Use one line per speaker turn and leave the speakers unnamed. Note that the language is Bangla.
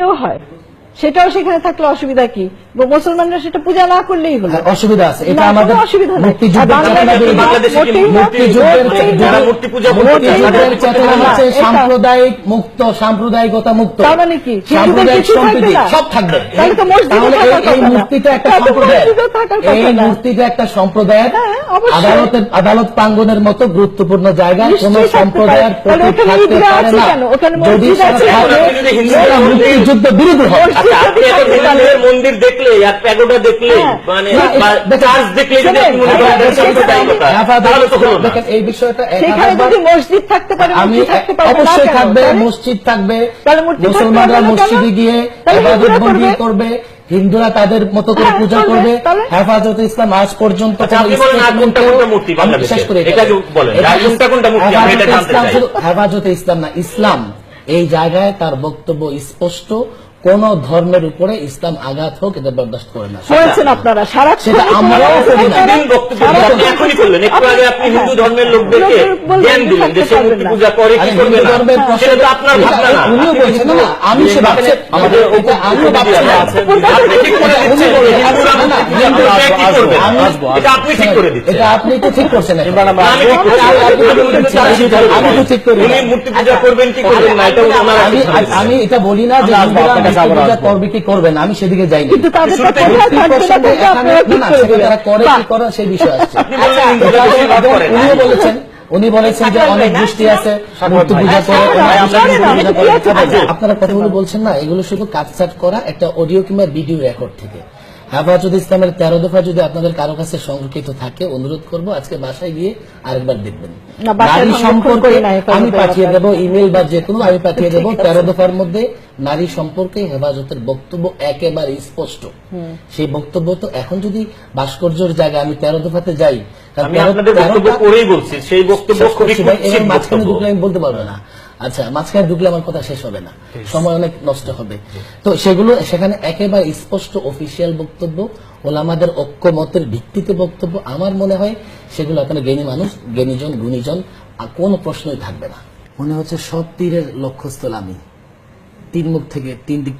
হয়। সেটাও সেখানে থাকলে অসুবিধা কি? মুসলমানরা সেটা পূজা না করলেই হলো।
হ্যাঁ, অসুবিধা আছে। এটা আমাদের
অসুবিধা
সাম্প্রদায়িক মুক্ত সাম্প্রদায়িকতা মুক্ত।
তার মানে কি?
সাম্প্রদায়িক সম্প্রীতি সব থাকবে।
তাহলে তো মসজিদে
এই- এই
কথা না।
মূর্তিটা একটা সম্প্রদায়
মসজিদে থাকার কথা
এই মূর্তিটা একটা সম্প্রদায়ের
হ্যাঁ,
আদালতের আদালত প্রাঙ্গনের মতো গুরুত্বপূর্ণ জায়গায় কোন সম্প্রদায়ের। প্রতীক থাকতে পারে না। যদি মুক্তিযুদ্ধ বিরোধী
আচ্ছা আপনি এখন
থাকে
মন্দির দেখলে প্যাগোডা দেখলে
হ্যাঁ।
মানে
না,
বা
দেখেন,
চার্চ দেখলে যদি আপনি মনে করেন
দেখেন,
এটা সাম্প্রদায়িকতা,
হেফাজত
তাহলে তো হলো
দেখেন এই বিষয়টা
সেখানে যদি মসজিদ থাকতে পারে
আমি অবশ্যই থাকবে মসজিদ থাকবে মুসলমানরা? মসজিদে গিয়ে বন্দি
করবে?
হিন্দুরা তাদের মতো করে
হ্যাঁ,
পূজা
করবে।
হেফাজত ইসলাম আজ পর্যন্ত
আচ্ছা,
হেফাজতে ইসলাম না ইসলাম। এই জায়গায় তার বক্তব্য স্পষ্ট। কোন ধর্মের উপরে ইসলাম আঘাত হোক এটা বরদাস্ত করে না।
করেছেন আপনারা সারা
সেটা আমরাও করি না।
প্রতিদিন বক্তব্য আপনি এখনই করলেন। একটু আগে আপনি হিন্দু ধর্মের লোকদেরকে জ্ঞান দিলেন যে সে মূর্তি পূজা করে কি করবে না?
ধর্মের প্রশ্ন-
তো আপনার ভাবনা না।
উনিও বলছেন, না, না, আমি সে ভাবছি,
আমাদের
এটা আমিও ভাবছি না।
আপনি ঠিক করে
উনি
দিচ্ছেন। হিন্দুরা
না, না,
মূর্তি পূজা করবে, কি করবে? না? এটা আপনি ঠিক করে দিচ্ছেন।
এটা আপনি তো ঠিক করছেন এখন।
আমি ঠিক করছি,
আমি-
তো ঠিক
করি
উনি মূর্তি পূজা করবেন কি করবেন না এটা ওনার
আমি আমি এটা বলি না যে হিন্দুরা করবে কি করবে না আমি সেদিকে
কিন্তু তাদের দিলেন।
তারা করে কি করে সেই বিষয়। উনিও বলেছেন উনি বলেছেন যে অনেক দৃষ্টি আছে মূর্তি পূজা করে।
আচ্ছা, আচ্ছা, আচ্ছা, আচ্ছা। আচ্ছা, আচ্ছা।
আপনারা কথাগুলো বলছেন না এগুলো শুধু কাটছাট করা একটা অডিও কিংবা ভিডিও রেকর্ড থেকে। হেফাজত ইসলামের তেরো দফা যদি আপনাদের কারও কাছে সংরক্ষিত থাকে অনুরোধ করব আজকে বাসায় গিয়ে আরেকবার দেখবেন। নারী সম্পর্কে
হেফাজতের
আমি পাঠিয়ে। দেবো ইমেল বা যে কোনো আমি পাঠিয়ে দেবো তেরো দফার মধ্যে নারী সম্পর্কে হেফাজতের বক্তব্য একেবারে স্পষ্ট। সেই বক্তব্য তো এখন যদি ভাস্কর্যের জায়গায় আমি তেরো দফাতে যাই কারণ
আমি আপনাদের বক্তব্য
তেরোটা-
বলছি সেই বক্তব্য খুবই
মাঝখানে ঢুকলে আমি বলতে পারব না। আচ্ছা মাঝখানে ঢুকলে আমার কথা শেষ হবে না। সময় অনেক নষ্ট হবে। তো সেগুলো সেখানে একেবারে স্পষ্ট অফিসিয়াল বক্তব্য ওলামাদের ঐক্যমতের ভিত্তিতে বক্তব্য। আমার মনে হয় সেগুলো আপনার জ্ঞানী মানুষ জ্ঞানীজন গুণীজন আর কোনো প্রশ্নই থাকবে না। মনে হচ্ছে সব তীরের লক্ষ্যস্থল আমি। তিন মুখ থেকে তিন দিক থেকে